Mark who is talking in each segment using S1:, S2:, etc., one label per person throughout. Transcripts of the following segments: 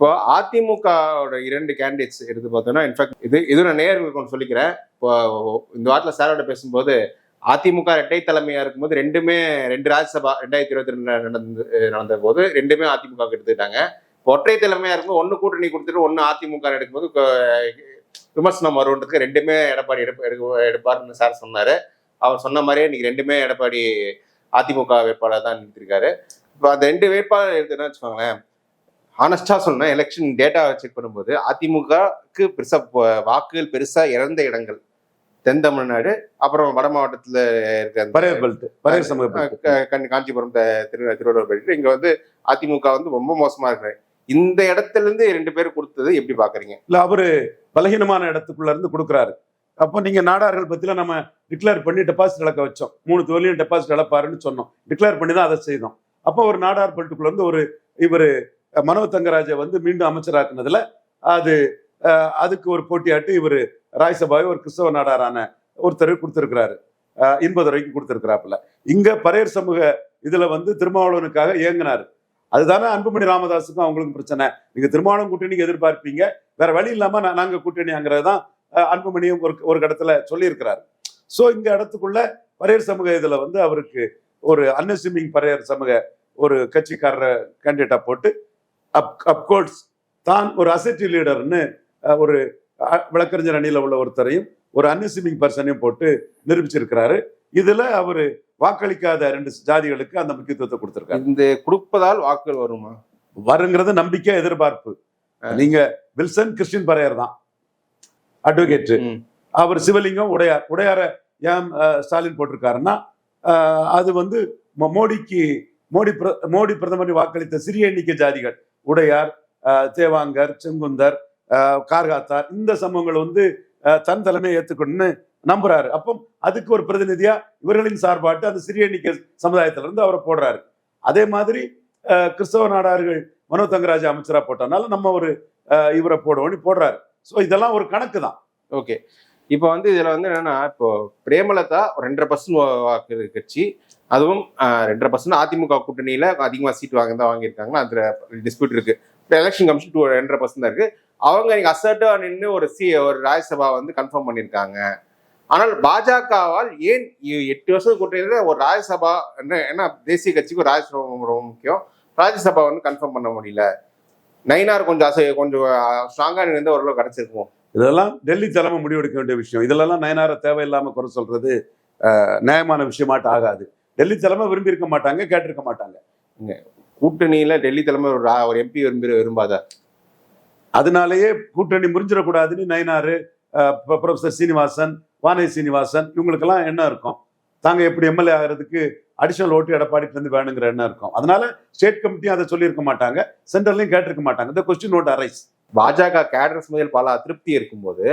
S1: இப்போ அதிமுகவோட இரண்டு கேண்டிடேட்ஸ் எடுத்து பார்த்தோம்னா இன்ஃபேக்ட் இது இது நான் நேர்களுக்கு ஒன்று சொல்லிக்கிறேன். இப்போ இந்த வாரத்தில் சாரோட பேசும்போது அதிமுக இரட்டை தலைமையா இருக்கும்போது ரெண்டுமே ரெண்டு ராஜ்யசபா ரெண்டாயிரத்தி இருபத்தி ரெண்டு நடந்து நடந்த போது ரெண்டுமே அதிமுக எடுத்துக்கிட்டாங்க. இப்போ ஒற்றை தலைமையா இருக்கும்போது ஒன்று கூட்டணி கொடுத்துட்டு ஒன்று அதிமுக எடுக்கும்போது விமர்சனம் வருன்றதுக்கு ரெண்டுமே எடப்பாடி எடுப்ப எடுக்க எடுப்பாருன்னு சார் சொன்னார். அவர் சொன்ன மாதிரியே இன்னைக்கு ரெண்டுமே எடப்பாடி அதிமுக வேட்பாளர் தான் நிறுத்திருக்காரு இப்போ அந்த ரெண்டு வேட்பாளர் எடுத்துன்னா வச்சுக்கோங்களேன் ஹானஸ்டா சொல்லணும் எலெக்ஷன் டேட்டா செக் பண்ணும்போது அதிமுகக்கு பெருசா ப- வாக்குகள் பெருசா இறந்த இடங்கள். தென் தமிழ்நாடு அப்புறம் வட மாவட்டத்துல இருக்க அந்த
S2: பரையர் பெல்ட் பரையர் சமூக
S1: காஞ்சிபுரம் திரு திருவள்ளுவர் பெல்ட் இங்க வந்து அதிமுக வந்து ரொம்ப மோசமா இருக்கு இந்த இடத்துல இருந்து ரெண்டு பேர் கொடுத்தது எப்படி பாக்குறீங்க?
S2: இல்ல அவரு பலகீனமான இடத்துக்குள்ள இருந்து கொடுக்குறாரு. அப்போ நீங்க நாடார்கள் பத்தில நம்ம டிக்ளேர் பண்ணி டெபாசிட் இழக்க வச்சோம். மூணு தொழிலையும் டெபாசிட் இழப்பாருன்னு சொன்னோம். டிக்ளேர் பண்ணி தான் அதை செய்தோம். அப்போ ஒரு நாடார் பெல்ட்டுக்குள்ள இருந்து ஒரு இவர் மனோ தங்கராஜை வந்து மீண்டும் அமைச்சராக்குனதுல அது அதுக்கு ஒரு போட்டியாட்டு இவர் ராஜ்சபாவை ஒரு கிறிஸ்தவ நாடாரான ஒருத்தர் கொடுத்துருக்கிறாரு. இன்பதுரைக்கு கொடுத்துருக்கிறாப்புல. இங்க பரையர் சமூக இதுல வந்து திருமாவளவனுக்காக இயங்கினார். அதுதானே அன்புமணி ராமதாஸுக்கும் அவங்களுக்கும் பிரச்சனை. நீங்க திருமாவளவன் கூட்டணிக்கு எதிர்பார்ப்பீங்க. வேற வழி இல்லாம நாங்க கூட்டணிங்கிறது தான் அன்புமணியும் ஒரு ஒரு இடத்துல சொல்லியிருக்கிறாரு. ஸோ இந்த இடத்துக்குள்ள பரையர் சமூக இதுல வந்து அவருக்கு ஒரு அன்அசியூமிங் பரையர் சமூக ஒரு கட்சிக்காரரை கேண்டிடேட்டா போட்டு அப் அப்கோர்ஸ் தான் ஒரு அசெட்டி லீடர்னு ஒரு வழக்கறிஞர் அணியில உள்ள ஒருத்தரையும் ஒரு அன்அசியூமிங் பர்சனையும் போட்டு நிரூபிச்சிருக்கிறாரு. இதுல அவரு வாக்களிக்காத ரெண்டு ஜாதிகளுக்கு அந்த முக்கியத்துவத்தை கொடுத்திருக்காரு.
S1: இந்த கொடுப்பதால் வாக்குகள் வருமா?
S2: வருங்கிறது நம்பிக்கை எதிர்பார்ப்பு. நீங்க வில்சன் கிறிஸ்டின் பரையர் தான். அட்வொகேட். அவர் சிவலிங்கம் உடையார் உடையார ஏன் ஸ்டாலின் போட்டிருக்காருன்னா அது வந்து மோடிக்கு மோடி மோடி பிரதமர் வாக்களித்த சிறிய எண்ணிக்கை ஜாதிகள். உடையார் தேவாங்கர் செங்குந்தர் கார்காத்தார் இந்த சமூகங்கள் வந்து தன் தலைமையை ஏத்துக்கணும்னு நம்புறாரு. அப்போ அதுக்கு ஒரு பிரதிநிதியா இவர்களின் சார்பாட்டு அந்த சிறிய எண்ணிக்கை சமுதாயத்துல இருந்து அவரை போடுறாரு. அதே மாதிரி கிறிஸ்தவ நாடார்கள் மனோ தங்கராஜ் அமைச்சரா போட்டனால நம்ம ஒரு இவரை போடுவோம்னு போடுறாரு. ஸோ இதெல்லாம் ஒரு கணக்கு தான்
S1: ஓகே. இப்போ வந்து இதில் வந்து என்னன்னா இப்போ பிரேமலதா ஒரு ரெண்டரை பர்சன்ட் வாக்கு கட்சி. அதுவும் ரெண்டரை பர்சன்ட் அதிமுக கூட்டணியில் அதிகமாக சீட் வாங்க தான் வாங்கியிருக்காங்க அதில் டிஸ்பியூட் இருக்கு. இப்போ எலெக்ஷன் கமிஷன் டூ ரெண்டரை பர்சன்ட் தான் இருக்கு. அவங்க இங்கே அசர்ட்டா நின்று ஒரு சி ஒரு ராஜ்யசபா வந்து கன்ஃபார்ம் பண்ணியிருக்காங்க. ஆனால் பாஜகவால் ஏன் எட்டு வருஷம் கூட்டணியில் ஒரு ராஜ்யசபா என்ன ஏன்னா தேசிய கட்சிக்கு ஒரு ராஜ்யசபா ரொம்ப முக்கியம். ராஜ்யசபா வந்து கன்ஃபார்ம் பண்ண முடியல. நைனார் கொஞ்சம் அசை கொஞ்சம் ஸ்ட்ராங்காக நின்று ஓரளவு கிடச்சிருக்கும்
S2: இதெல்லாம் டெல்லி தலைமை முடிவெடுக்க வேண்டிய விஷயம். இதெல்லாம் நயனார தேவையில்லாம குறை சொல்றது நியாயமான விஷயமாட்டு ஆகாது. டெல்லி தலைமை விரும்பி இருக்க மாட்டாங்க கேட்டிருக்க மாட்டாங்க.
S1: கூட்டணியில டெல்லி தலைமை ஒரு ஒரு எம்பி விரும்பி விரும்பாத?
S2: அதனாலேயே கூட்டணி முறிஞ்சிடக்கூடாதுன்னு நயனாரு ப்ரொஃபசர் சீனிவாசன் வானதி சீனிவாசன் இவங்களுக்கெல்லாம் எண்ணம் இருக்கும்? தாங்க எப்படி எம்எல்ஏ ஆகிறதுக்கு அடிஷனல் ஓட்டு எடப்பாடிட்டு இருந்து வேணுங்கிற எண்ணம் இருக்கும். அதனால ஸ்டேட் கமிட்டியும் அதை சொல்லியிருக்க மாட்டாங்க சென்ட்ரல்லையும் கேட்டிருக்க மாட்டாங்க. இந்த கொஸ்டின் நோட் அரைஸ்
S1: பாஜக கேடர்ஸ் முதல் பல அதிருப்தி இருக்கும்போது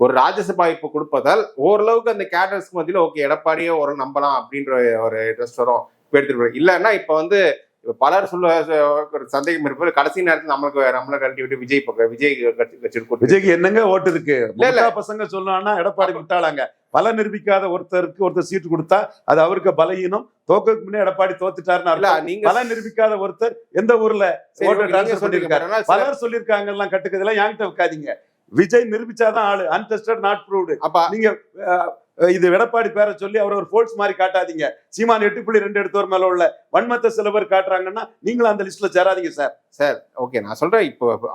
S1: ஒரு ராஜ்யசபா இப்போ கொடுப்பதால் ஓரளவுக்கு அந்த கேடர்ஸ் மத்தியில ஓகே எடப்பாடியே ஒரு நம்பலாம் அப்படின்ற ஒரு இன்ட்ரெஸ்ட் வரும். இப்போ எடுத்துட்டு இல்லைன்னா இப்போ வந்து இப்ப பலர் சொல்ல ஒரு சந்தேகம் இருப்பது கடைசி நேரத்தில் நம்மளுக்கு நம்மளை கழட்டி விட்டு விஜய் பக்கம் விஜய் கட்சி
S2: விஜய்க்கு என்னங்க ஓட்டு இருக்கு?
S1: இல்ல.
S2: பசங்க சொன்னான்னா எடப்பாடி முட்டாளாங்க பல நிரூபிக்காத ஒருத்தருக்கு ஒருத்தர் சீட்டு கொடுத்தா அது அவருக்கு பலகீனம். தோக்கக்கு முன்னே எடப்பாடி தோத்துட்டாருன்னு.
S1: நீங்க
S2: பல நிரூபிக்காத ஒருத்தர் எந்த ஊர்ல
S1: சரி,
S2: ஓட்டை
S1: நீங்க
S2: transfer
S1: சொல்றீங்க.
S2: பண்ணிருக்காரு.
S1: ஆனால் சில-
S2: பலர் சொல்லிருக்காங்க எல்லாம் கட்டுக்கதெல்லாம் என்கிட்ட வைக்காதீங்க. விஜய் நிரூபிச்சாதான் ஆளு. அன்டெஸ்டட் நாட் ப்ரூவ்டு
S1: அப்ப
S2: நீங்க இது எடப்பாடி பேரை சொல்லி அவர் ஒரு ஃபோர்ஸ் மாதிரி காட்டாதீங்க. சீமான் எட்டு புள்ளி ரெண்டு எடுத்தவர் மேல உள்ள வன்மத்தை சில பேர் காட்டுறாங்கன்னா நீங்களும் அந்த லிஸ்ட்ல சேராதீங்க சார்.
S1: சார் ஓகே நான் சொல்றேன். இப்போ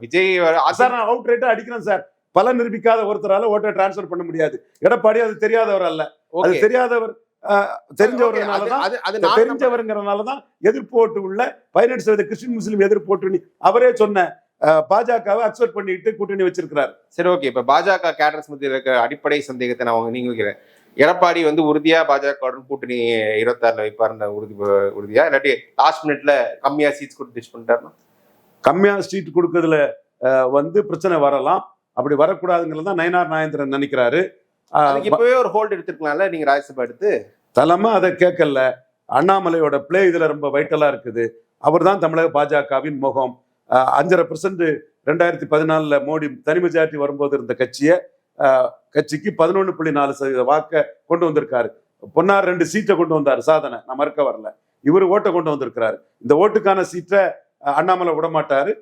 S1: விஜய்
S2: சார் நான் அவுட் ரேட்டா அடிக்கிறேன் சார். பல நிரூபிக்காத ஒருத்தரால ஓட்டை டிரான்ஸ்ஃபர் பண்ண முடியாது. எடப்பாடி அது தெரியாதவர் அல்ல. அது தெரியாதவர் தெரிஞ்சவர்னாலதான் தெரிஞ்சவருங்கிறனாலதான் எதிர்ப்பு ஓட்டு உள்ள பதினெட்டு சதவீத கிறிஸ்டின் முஸ்லீம் எதிர்ப்பு ஓட்டு நீ- அவரே சொன்ன பாஜகவை அக்செப்ட் பண்ணிட்டு கூட்டணி வச்சிருக்கிறார்.
S1: சரி ஓகே. இப்ப பாஜக கேடர்ஸ் மத்தியில் இருக்க அடிப்படை சந்தேகத்தை நான் உங்க- நீங்க எடப்பாடி வந்து உறுதியா பாஜக கூட்டணி இருபத்தாறுல வைப்பாருன்னு உறுதி உறுதியா? இல்லாட்டி லாஸ்ட் மினிட்ல கம்மியா சீட்ஸ் கொடுத்து டிச் பண்ணிட்டாருன்னா?
S2: கம்மியா சீட் கொடுக்கறதுல வந்து பிரச்சனை வரலாம். அப்படி வரக்கூடாதுங்கிறது தான் நயனார் நாயந்திரன் நினைக்கிறாரு.
S1: இப்பவே ஒரு ஹோல்ட் எடுத்துருக்கலாம்ல நீங்க ராஜ்யசபா எடுத்து?
S2: தலைமை அதை கேட்கல. அண்ணாமலையோட பிளே இதுல ரொம்ப வைட்டலா இருக்குது. அவர் தான் தமிழக பாஜகவின் முகம். அஞ்சரை பெர்சன்ட் ரெண்டாயிரத்தி பதினாலுல மோடி தனி மெஜாரிட்டி வரும்போது இருந்த கட்சியை கட்சிக்கு பதினொன்று புள்ளி நாலு சதவீத வாக்க கொண்டு வந்திருக்காரு. பொன்னார் ரெண்டு சீட்டை கொண்டு வந்தாரு சாதனை. நான் மறுக்க வரல. இவர் ஓட்டை கொண்டு வந்திருக்கிறாரு. இந்த ஓட்டுக்கான சீட்டை அண்ணாமலை விட மாட்டாரு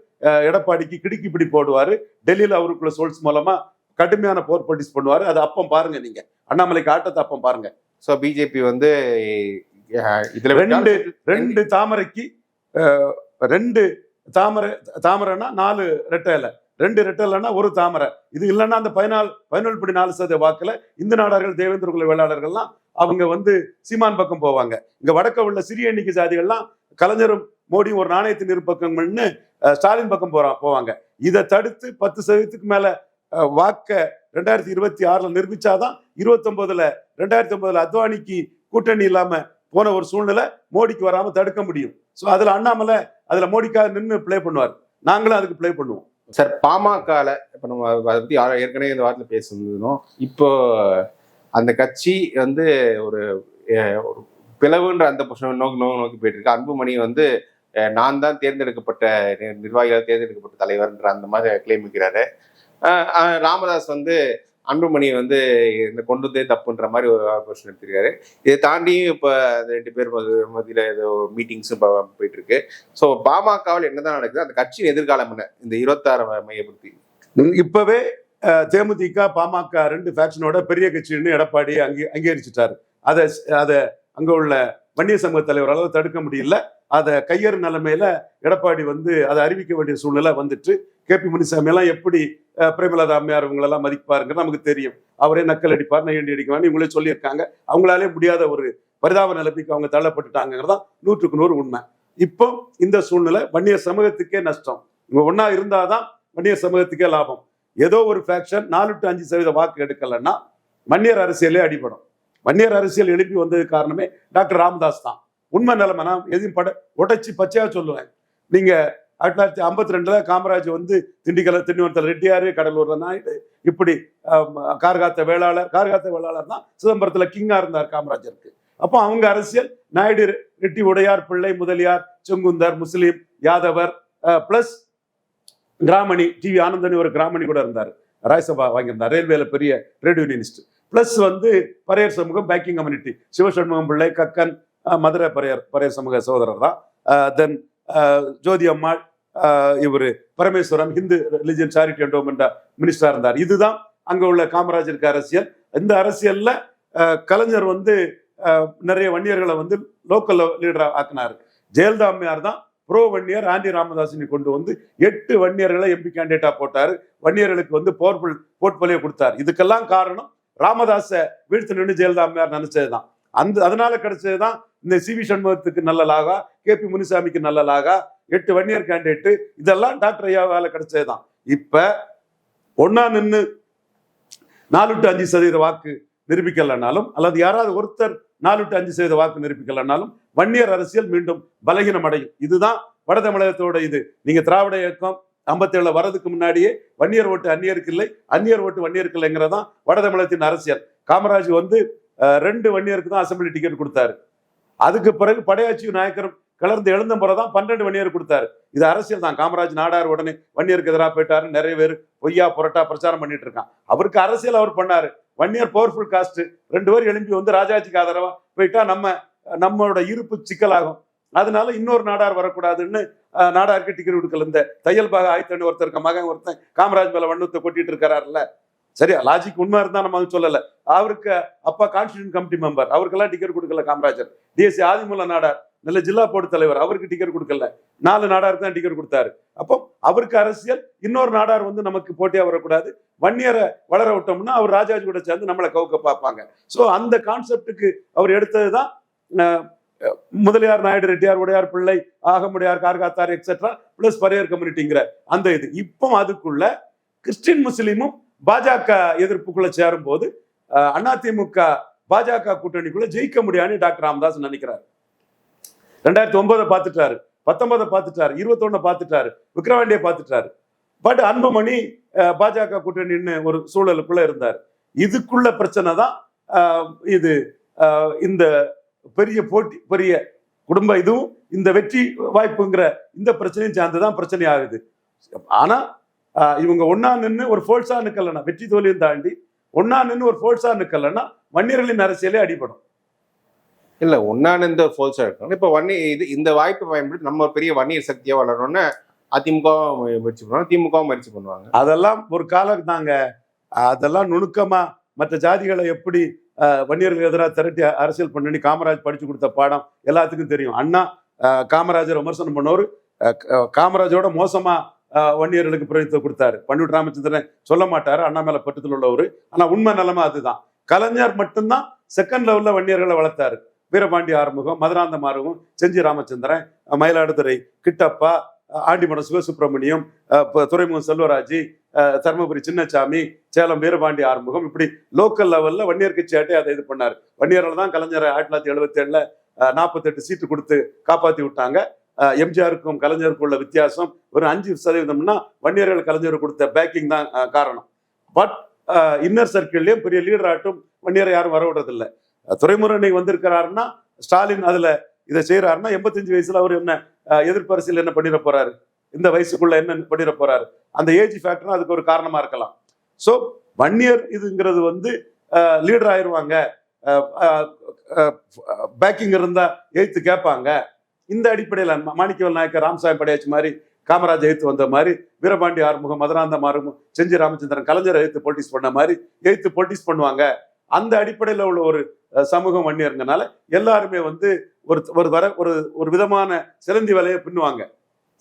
S2: எடப்பாடிக்கு கிடுக்கி பிடி போடுவாரு. டெல்லியில அவருக்குள்ள சோல்ஸ் மூலமா கடுமையான போர் ப்ரொடியூஸ் பண்ணுவாரு. அது அப்பம் பாருங்க நீங்க. அண்ணாமலைக்கு ஆட்டத்தை அப்பம் பாருங்க.
S1: சோ பிஜேபி வந்து இதுல
S2: ரெண்டு ரெண்டு தாமரைக்கு ரெண்டு தாமரை தாமரைன்னா நாலு ரெட்டை ரெண்டு ரெட்டை இலைன்னா ஒரு தாமரை. இது இல்லைன்னா அந்த பதினாலு பதினேழு படி நாலு சதவீத வாக்குல இந்த நாடார்கள் தேவேந்திர குல வேளாளர்கள்லாம் அவங்க வந்து சீமான் பக்கம் போவாங்க. இங்க வடக்க உள்ள சிறிய எண்ணிக்கை ஜாதிகள்லாம் கலைஞரும் மோடியும் ஒரு நாணயத்தின் இருபக்கம்னு அஹ், ஸ்டாலின் பக்கம் போறா போவாங்க. இதை தடுத்து பத்து சதவீதத்துக்கு மேல வாக்கை வாக்க ரெண்டாயிரத்தி இருபத்தி ஆறுல நிரூபிச்சாதான் இருபத்தி ரெண்டாயிரத்தி ஒன்பதுல அத்வானிக்கு கூட்டணி இல்லாம போன ஒரு சூழ்நிலை மோடிக்கு வராம தடுக்க முடியும். ஸோ அதுல அண்ணாமலை அதுல மோடிக்காக நின்று ப்ளே பண்ணுவார். நாங்களும் அதுக்கு ப்ளே பண்ணுவோம்.
S1: சார் பாமகல இப்போ நம்ம அதை பத்தி ஏற்கனவே இந்த வாரத்தில் பேசியிருந்தோம் இப்போ அந்த கட்சி வந்து ஒரு ஒரு பிளவுன்ற அந்த நோக்கி நோக்கி நோக்கி போயிட்டு இருக்கு. அன்புமணி வந்து நான் தான் தேர்ந்தெடுக்கப்பட்ட நிர்வாகிகள் தேர்ந்தெடுக்கப்பட்ட தலைவர்ன்ற அந்த மாதிரி கிளைம் வைக்கிறாரு. ராமதாஸ் வந்து அன்புமணி வந்து இந்த கொண்டு வந்தே தப்புன்ற மாதிரி ஒரு ஆப்ரேஷன் எடுத்திருக்காரு. இதை தாண்டியும் இப்போ ரெண்டு பேர் மத்தியில் ஏதோ மீட்டிங்ஸும் போயிட்டு இருக்கு ஸோ பாமகவில் என்னதான் நடக்குது அந்த கட்சியின் எதிர்காலம் என்ன? இந்த இருபத்தாறு மையப்படுத்தி.
S2: இப்பவே தேமுதிக பாமக ரெண்டு ஃபேக்ஷனோட பெரிய கட்சின்னு எடப்பாடி அங்கே அங்கீகரிச்சிட்டாரு. அதை அதை அங்கே உள்ள வன்னிய சமூக தலைவரால் தடுக்க முடியல. அதை கையறு நிலைமையில எடப்பாடி வந்து அதை அறிவிக்க வேண்டிய சூழ்நிலை வந்துட்டு கே பி முனிசாமி எல்லாம் எப்படி பிரேமலதா அம்மையார் இவங்களெல்லாம் மதிப்பாருங்கிறது நமக்கு தெரியும். அவரே நக்கல் அடிப்பார் நையண்டி அடிக்குவார்னு இவங்களே சொல்லியிருக்காங்க. அவங்களாலே முடியாத ஒரு பரிதாப நிலைமைக்கு அவங்க தள்ளப்பட்டுட்டாங்கிறதான் நூற்றுக்கு நூறு உண்மை. இப்போ இந்த சூழ்நிலை வன்னிய சமூகத்துக்கே நஷ்டம். இவங்க ஒன்னா இருந்தாதான் வன்னிய சமூகத்துக்கே லாபம். ஏதோ ஒரு ஃபேக்ஷன் நாலு டு அஞ்சு சதவீத வாக்கு எடுக்கலைன்னா வன்னியர் அரசியலே அடிபடும். வன்னியர் அரசியல் எழுப்பி வந்தது காரணமே டாக்டர் ராமதாஸ் தான். உண்மை நிலைமை நான் எதையும் பட உடைச்சி பச்சையாக சொல்லுவேன். நீங்க ஆயிரத்தி தொள்ளாயிரத்தி ஐம்பத்தி ரெண்டுல காமராஜ் வந்து திண்டிக்கல திண்டிவனத்தில் ரெட்டியார் கடலூர்ல நாயுடு இப்படி கார்காத்த வேளாளர் கார்காத்த வேளாளர் தான் சிதம்பரத்துல கிங்கா இருந்தார் காமராஜருக்கு. அப்போ அவங்க அரசியல் Naidu Reddy Udayar Pillai Mudaliar Sengunthar Muslim Yadavar plus Gramani TV ஆனந்தனி ஒரு கிராமணி கூட இருந்தார். ராஜ்சபா வாங்கியிருந்தார் ரயில்வேல பெரிய ட்ரேட் யூனியனிஸ்ட் பிளஸ் வந்து பரையர் சமூகம் பேக்கிங் கம்யூனிட்டி சிவசண்முகம் பிள்ளை கக்கன் மதுரை பரையர் பரையர் சமூக சகோதரர் தான். தென் ஜோதி அம்மாள் இவர் Parameswaran Hindu religion charity endowment மினிஸ்டராக இருந்தார். இதுதான் அங்க உள்ள காமராஜருக்கு அரசியல். இந்த அரசியல்ல கலைஞர் வந்து நிறைய வன்னியர்களை வந்து லோக்கல் லீடராக ஆக்குனாரு. ஜெயலலிதா அம்மையார் தான் ப்ரோ வன்னியர் ஆண்டி ராமதாசினி கொண்டு வந்து எட்டு வன்னியர்களை எம்பி கேண்டிடேட்டாக போட்டார். வன்னியர்களுக்கு வந்து போர்பல் போர்ட்போலியோ கொடுத்தார். இதுக்கெல்லாம் காரணம் ராமதாஸை வீழ்த்து நின்று ஜெயலலிதா அம்மையார் நினைச்சதுதான். அந்த அதனால கிடைச்சதுதான் இந்த சி வி சண்முகத்துக்கு நல்ல லாகா கே பி முனிசாமிக்கு நல்ல லாகா எட்டு வன்னியர் கேண்டிடேட்டு இதெல்லாம் டாக்டர் ஐயாவால கிடைச்சதுதான். இப்ப ஒன்னா நின்று நாலு டு அஞ்சு சதவீத வாக்கு நிரூபிக்கலனாலும் அல்லது யாராவது ஒருத்தர் நாலு டு அஞ்சு சதவீத வாக்கு நிரூபிக்கலனாலும் வன்னியர் அரசியல் மீண்டும் பலகீனம் அடையும். இதுதான் வட தமிழகத்தோட இது. நீங்க திராவிட இயக்கம் ஐம்பத்தேழுல வரதுக்கு முன்னாடியே வன்னியர் ஓட்டு அந்நியருக்கு இல்லை அந்நியர் ஓட்டு வன்னியருக்கு இல்லைங்கிறதான் வட தமிழகத்தின் அரசியல். காமராஜ் வந்து ரெண்டு வன்னியருக்கு தான் அசம்பிளி டிக்கெட் கொடுத்தாரு. அதுக்கு பிறகு படையாட்சி நாயக்கரும் கலந்து எழுந்த முறை தான் பன்னெண்டு வன்னியர் கொடுத்தாரு. இது அரசியல் தான். காமராஜ் நாடார் உடனே வன்னியருக்கு எதிராக போயிட்டாரு நிறைய பேர் பொய்யா புரட்டா பிரச்சாரம் பண்ணிட்டு இருக்கான் அவருக்கு அரசியல் அவர் பண்ணாரு. வன்னியர் பவர்ஃபுல் காஸ்ட் ரெண்டு பேர் எழும்பி வந்து ராஜாஜிக்கு ஆதரவா போயிட்டா நம்ம நம்மளோட இருப்பு சிக்கலாகும். அதனால இன்னொரு நாடார் வரக்கூடாதுன்னு நாடாருக்கு டிக்கெட் கொடுக்கல. இந்த தையல் பாக ஆயத்தன்னு மகன் ஒருத்தன் காமராஜ் மேல வண்ணத்தை கொட்டிட்டு இருக்கிறாருல்ல சரியா? லாஜிக் உண்மை இருந்தா நம்ம அது சொல்லல. அவருக்கு அப்பா கான்ஸ்டியூன் கமிட்டி மெம்பர் அவருக்கெல்லாம் டிக்கெட் கொடுக்கல காமராஜர். டிஎஸ்சி ஆதிமூல நாடார். நல்ல ஜில்லா போர்டு தலைவர். அவருக்கு டிக்கெட் கொடுக்கல. நாலு நாடாருக்கு தான் டிக்கெட் கொடுத்தாரு. அப்போ அவருக்கு அரசியல். இன்னொரு நாடார் வந்து நமக்கு போட்டியா வரக்கூடாது. வன்னியரை வளர விட்டோம்னா அவர் ராஜாஜி கூட சேர்ந்து நம்மளை கவுக்க பார்ப்பாங்க. ஸோ அந்த கான்செப்டுக்கு அவர் எடுத்தது தான் முதலியார் நாயுடு ரெட்டியார் உடையார் பிள்ளை ஆகமுடையார் கார்காத்தார் எக்ஸெட்ரா பிளஸ் பரையர் கம்யூனிட்டிங்கிற அந்த இது. இப்போ அதுக்குள்ள கிறிஸ்டின் முஸ்லீமும் பாஜக எதிர்ப்புக்குள்ள சேரும் போது அஹ், அதிமுக பாஜக கூட்டணிக்குள்ள ஜெயிக்க முடியாதுன்னு டாக்டர் ராமதாஸ் நினைக்கிறார். ரெண்டாயிரத்தி ஒன்பதை பார்த்துட்டாரு பத்தொன்பதை பார்த்துட்டாரு இருபத்தொன்னு பார்த்துட்டாரு விக்ரவாண்டியை பார்த்துட்டாரு. பட் அன்புமணி பாஜக கூட்டணின்னு ஒரு சூழலுக்குள்ள இருந்தார். இதுக்குள்ள பிரச்சனை தான் இது இந்த பெரிய போட்டி பெரிய குடும்ப இதுவும் இந்த வெற்றி வாய்ப்புங்கிற இந்த பிரச்சனையும் சேர்ந்துதான் பிரச்சனை ஆகுது. ஆனா இவங்க ஒன்னா நின்று ஒரு ஃபோர்ஸா நிக்கலன்னா வெற்றி தோல்வியும் தாண்டி ஒன்னா நின்று ஒரு ஃபோர்ஸா நிக்கலன்னா வன்னியர்களின் அரசியலே அடிபடும்.
S1: இல்ல ஒன்னான இந்த ஃபோல்ஸா இருக்கணும் இப்ப வன்னி இது இந்த வாய்ப்பை பயன்படுத்தி நம்ம ஒரு பெரிய வன்னியர் சக்தியா வளரணும்னு அதிமுக முயற்சி பண்ணுவாங்க. திமுக முயற்சி பண்ணுவாங்க.
S2: அதெல்லாம் ஒரு காலம் தாங்க. அதெல்லாம் நுணுக்கமா மற்ற ஜாதிகளை எப்படி வன்னியர்களுக்கு எதிராக திரட்டி அரசியல் பண்ணி காமராஜ் படிச்சு கொடுத்த பாடம் எல்லாத்துக்கும் தெரியும். அண்ணா காமராஜர் விமர்சனம் பண்ணவர் அஹ், க- காமராஜரோட மோசமா வன்னியர்களுக்கு பிரதித்துவம் கொடுத்தாரு. பண்டிட் ராமச்சந்திரன் சொல்ல மாட்டாரு. அண்ணா மேல பட்டத்தில் உள்ளவர். ஆனால் உண்மை நிலைமை அதுதான். கலைஞர் மட்டும்தான் செகண்ட் லெவலில் வன்னியர்களை வளர்த்தாரு. வீரபாண்டி ஆறுமுகம் மதுராந்தம் ஆறுமுகம் செஞ்சி ராமச்சந்திரன் மயிலாடுதுறை கிட்டப்பா ஆண்டிமடம் சிவசுப்பிரமணியம் துறைமுகம் செல்வராஜ் அஹ், தருமபுரி சின்னசாமி சேலம் வீரபாண்டி ஆறுமுகம் இப்படி லோக்கல் லெவல்ல வன்னியர் கட்சி ஆட்டி அதை இது பண்ணாரு. வன்னியர்கள் தான் கலைஞர் ஆயிரத்தி தொள்ளாயிரத்தி எழுபத்தி ஏழுல நாற்பத்தெட்டு சீட்டு கொடுத்து காப்பாற்றி விட்டாங்க. எம்ஜிஆருக்கும் கலைஞருக்கும் உள்ள வித்தியாசம் ஒரு அஞ்சு சதவீதம்னா வன்னியர்கள் கலைஞர் கொடுத்த பேக்கிங் தான் காரணம். பட் இன்னர் சர்க்கிள்லேயும் பெரிய லீடர் ஆட்டும் வன்னியரை யாரும் வர விடுறதில்லை அஹ், வந்திருக்கிறாருன்னா ஸ்டாலின் அதில் இதை செய்கிறாருன்னா எண்பத்தஞ்சு வயசுல அவர் என்ன அஹ், என்ன பண்ணிட போறாரு? இந்த வயசுக்குள்ள என்ன பண்ணிட போறாரு? அந்த ஏஜ் ஃபேக்டரும் அதுக்கு ஒரு காரணமா இருக்கலாம். ஸோ வன்னியர் இதுங்கிறது வந்து லீடர் ஆயிடுவாங்க பேக்கிங் இருந்தால் எய்த்து கேட்பாங்க. இந்த அடிப்படையில் மாணிக்கவல் நாயக்கர் ராம்சாய் படையாச்சி மாதிரி காமராஜ் எழுத்து வந்த மாதிரி வீரபாண்டி ஆறுமுகம் மதுராந்தம் ஆறுமுகம் செஞ்சி ராமச்சந்திரன் கலைஞர் எழுத்து பொலிட்டிக்ஸ் பண்ண மாதிரி எழுத்து பொலிட்டிக்ஸ் பண்ணுவாங்க. அந்த அடிப்படையில் உள்ள ஒரு சமூகம் வன்னியருங்கனால எல்லாருமே வந்து ஒரு ஒரு வர ஒரு ஒரு விதமான சிலந்தி வலையை பின்னுவாங்க.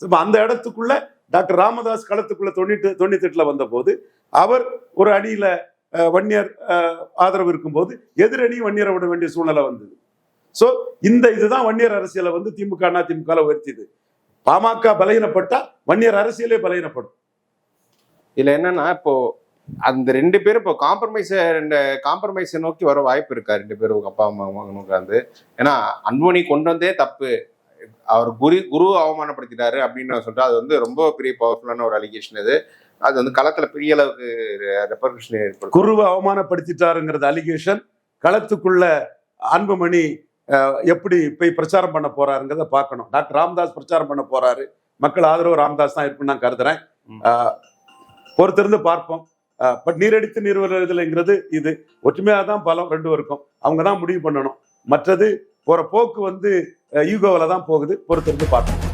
S2: இப்போ அந்த இடத்துக்குள்ள டாக்டர் ராமதாஸ் களத்துக்குள்ள தொண்ணூற்று தொண்ணூத்தி எட்டுல வந்த போது அவர் ஒரு அணியில அஹ், வன்னியர் ஆதரவு இருக்கும்போது எதிரணி வன்னியரை விட வேண்டிய சூழ்நிலை வந்தது. சோ இந்த இதுதான் வன்னியர் அரசியலை வந்து திமுக அண்ணா திமுக உயர்த்தியது. பாமக பலகீனப்பட்டா வன்னியர் அரசியலே பலகீனப்படும்.
S1: இதுல என்னன்னா இப்போ அந்த ரெண்டு பேரும் இப்போ காம்ப்ரமைஸ் ரெண்டு காம்ப்ரமைஸை நோக்கி வர வாய்ப்பு இருக்கா? ரெண்டு பேரும் உங்க அப்பா அம்மா உட்காந்து ஏன்னா அன்புமணி கொண்டு வந்தே தப்பு. அவர் குரு குரு அவமானப்படுத்திட்டாரு அப்படின்னு நான் சொல்றேன். அது வந்து ரொம்ப பெரிய பவர்ஃபுல்லான ஒரு அலிகேஷன் இது. அது வந்து களத்துல பெரிய அளவுக்கு ரெப்பர்கஷன் ஏற்படுத்தும்.
S2: குருவை அவமானப்படுத்திட்டாருங்கிறது அலிகேஷன் களத்துக்குள்ள அன்புமணி எப்படி போய் பிரச்சாரம் பண்ண போறாருங்கிறத பார்க்கணும். டாக்டர் ராமதாஸ் பிரச்சாரம் பண்ண போறாரு. மக்கள் ஆதரவு ராமதாஸ் தான் இருக்குன்னு நான் கருதுறேன். பொறுத்திருந்து பார்ப்போம். பட் நீரடித்து நீர் இது. ஒற்றுமையாக தான் பலம் ரெண்டு இருக்கும் அவங்க தான் முடிவு பண்ணணும். மற்றது போற போக்கு வந்து ஈகோவில் தான் போகுது. பொறுத்திருந்து பார்ப்போம்.